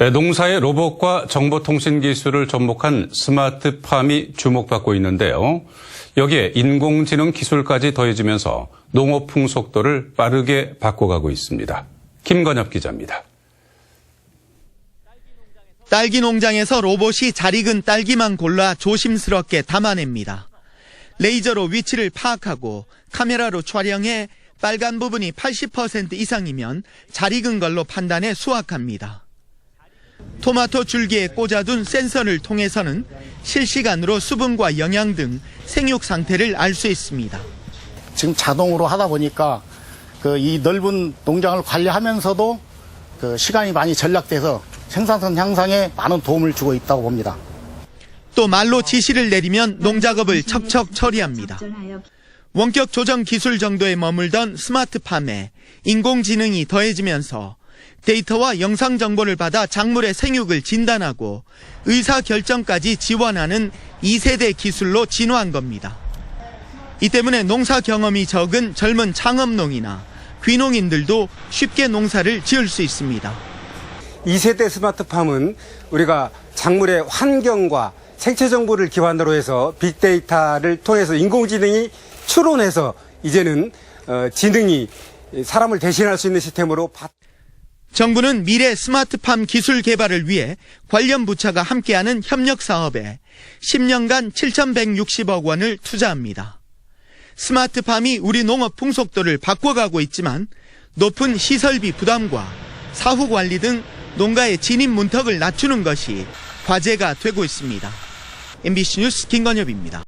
네, 농사의 로봇과 정보통신 기술을 접목한 스마트팜이 주목받고 있는데요. 여기에 인공지능 기술까지 더해지면서 농업 풍속도를 빠르게 바꿔가고 있습니다. 김건엽 기자입니다. 딸기 농장에서 로봇이 잘 익은 딸기만 골라 조심스럽게 담아냅니다. 레이저로 위치를 파악하고 카메라로 촬영해 빨간 부분이 80% 이상이면 잘 익은 걸로 판단해 수확합니다. 토마토 줄기에 꽂아둔 센서를 통해서는 실시간으로 수분과 영양 등 생육 상태를 알 수 있습니다. 지금 자동으로 하다 보니까 그 이 넓은 농장을 관리하면서도 그 시간이 많이 전락돼서 생산성 향상에 많은 도움을 주고 있다고 봅니다. 또 말로 지시를 내리면 농작업을 척척 처리합니다. 원격 조정 기술 정도에 머물던 스마트팜에 인공지능이 더해지면서 데이터와 영상 정보를 받아 작물의 생육을 진단하고 의사 결정까지 지원하는 2세대 기술로 진화한 겁니다. 이 때문에 농사 경험이 적은 젊은 창업농이나 귀농인들도 쉽게 농사를 지을 수 있습니다. 2세대 스마트팜은 우리가 작물의 환경과 생체 정보를 기반으로 해서 빅데이터를 통해서 인공지능이 추론해서 이제는 어, 지능이 사람을 대신할 수 있는 시스템으로 바... 정부는 미래 스마트팜 기술 개발을 위해 관련 부처가 함께하는 협력 사업에 10년간 7,160억 원을 투자합니다. 스마트팜이 우리 농업 풍속도를 바꿔가고 있지만 높은 시설비 부담과 사후 관리 등 농가의 진입 문턱을 낮추는 것이 과제가 되고 있습니다. MBC 뉴스 김건엽입니다.